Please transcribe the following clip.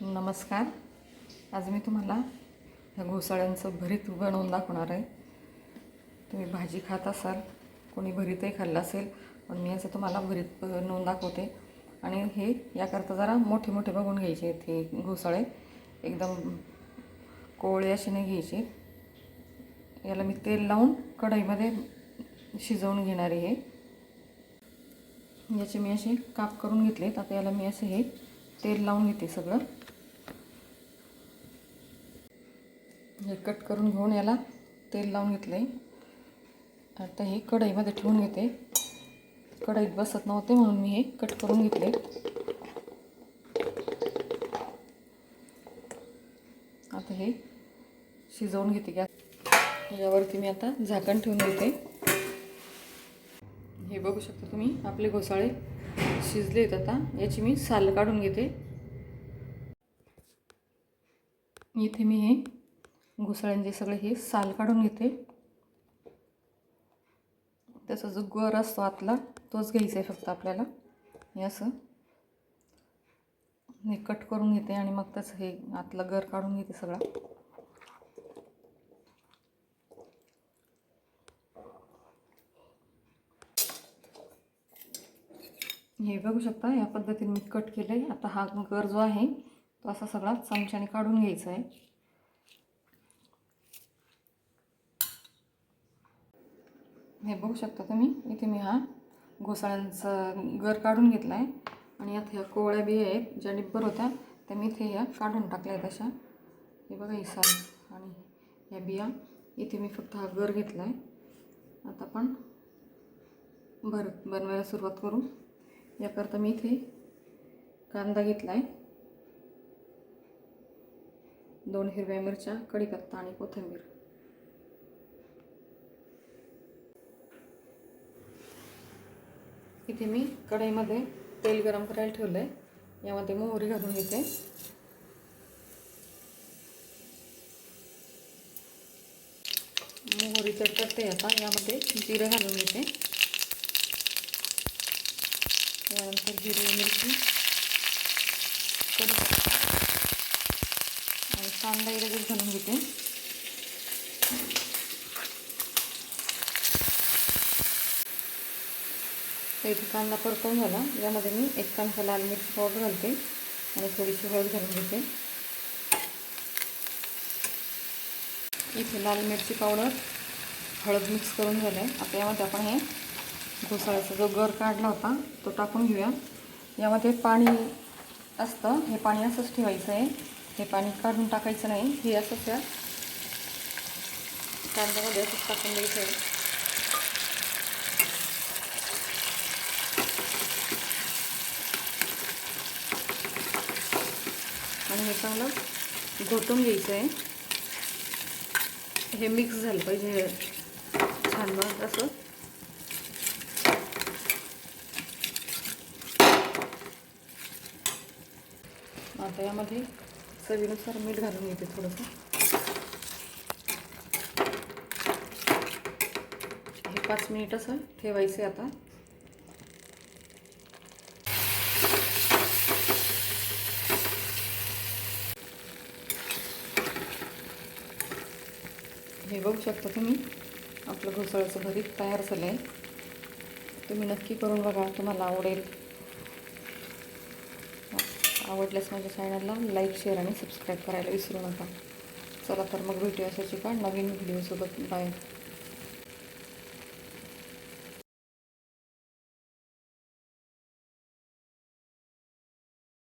नमस्कार. आज मी तुम्हाला ह्या घोसाळ्यांचं भरीत बनवून दाखवणार आहे. तुम्ही भाजी खात असाल कोणी भरीतही खाल्लं असेल पण मी असं तुम्हाला भरीत बनवून दाखवते. आणि हे याकरता जरा मोठे मोठे बघून घ्यायचे आहेत हे घोसाळे. एकदम कोवळे असे नाही घ्यायचे. याला मी तेल लावून कढईमध्ये शिजवून घेणार आहे याचे मी असे काप करून घेतलेत. आता याला मी असं हे तेल लावून घेते सगळं. हे कट करून घेऊन याला तेल लावून घेतले आता हे कढईमध्ये ठेवून घेते. कढईत बसत नव्हते म्हणून मी हे कट करून घेतले आता हे शिजवून घेते गॅस. यावरती मी आता झाकण ठेवून घेते हे बघू शकता तुम्ही आपले घोसाळे शिजले आहेत आता. याची मी साल काढून घेते. इथे मी हे घुसळ्यांचे सगळे हे साल काढून घेते. त्याचा जो गर असतो आतला तोच घ्यायचा आहे फक्त आपल्याला. हे असं. हे कट करून घेते आणि मग त्याचं हे आतला गर काढून घेते सगळा. हे बघू शकता या पद्धतीने मी कट केलं आहे आता हा गर जो आहे तो असा सगळा चमच्याने काढून घ्यायचा आहे. हे बघू शकता तुम्ही. इथे मी हा घोसाळ्यांचा गर काढून घेतला आहे आणि यात ह्या कोवळ्या बिया आहेत ज्या डिब्बर होत्या त्या मी इथे ह्या काढून टाकल्या आहेत अशा. हे बघा ही साल आणि ह्या बिया. इथे मी फक्त हा गर घेतला आहे आता आपण भर बनवायला सुरुवात करू. याकरता मी इथे कांदा घेतला आहे दोन हिरव्या मिरच्या कढीपत्ता आणि कोथिंबीर. इथे मी कढईमध्ये तेल गरम आहे यामध्ये मोहरी घालून घेते. मोहरी तडतडते आता. यामध्ये जिरं घेते. हिरवी मिरची आणि लगेच घालून घेते. तर इथे कांदा परतून झाला. यामध्ये मी एक चमचा लाल मिरची पावडर घालते आणि थोडीशी हळद घालून घेते. इथे लाल मिरची पावडर हळद मिक्स करून झालं आहे आता यामध्ये आपण हे घोसाळ्याचा जो गर काढला होता तो टाकून घेऊया. यामध्ये पाणी असतं. हे पाणी असंच ठेवायचं आहे. हे पाणी काढून टाकायचं नाही. हे असंच त्या कांद्यामध्ये असंच टाकून द्यायचं आहे. चांगलं घोटून घ्यायचं आहे हे मिक्स झालं पाहिजे. छान मग असं. आता यामध्ये चवीनुसार मीठ घालून येते थोडंसं. हे पाच मिनिट असं ठेवायचं आहे आता. हे बघू शकता तुम्ही. आपलं घोसळचं भरीत तयार झालं आहे तुम्ही नक्की करून बघा तुम्हाला आवडेल. आवडल्यास माझ्या चॅनलला लाईक शेअर आणि सबस्क्राईब करायला विसरू नका. चला तर मग भेटूया अशाची का नवीन व्हिडिओसोबत बाय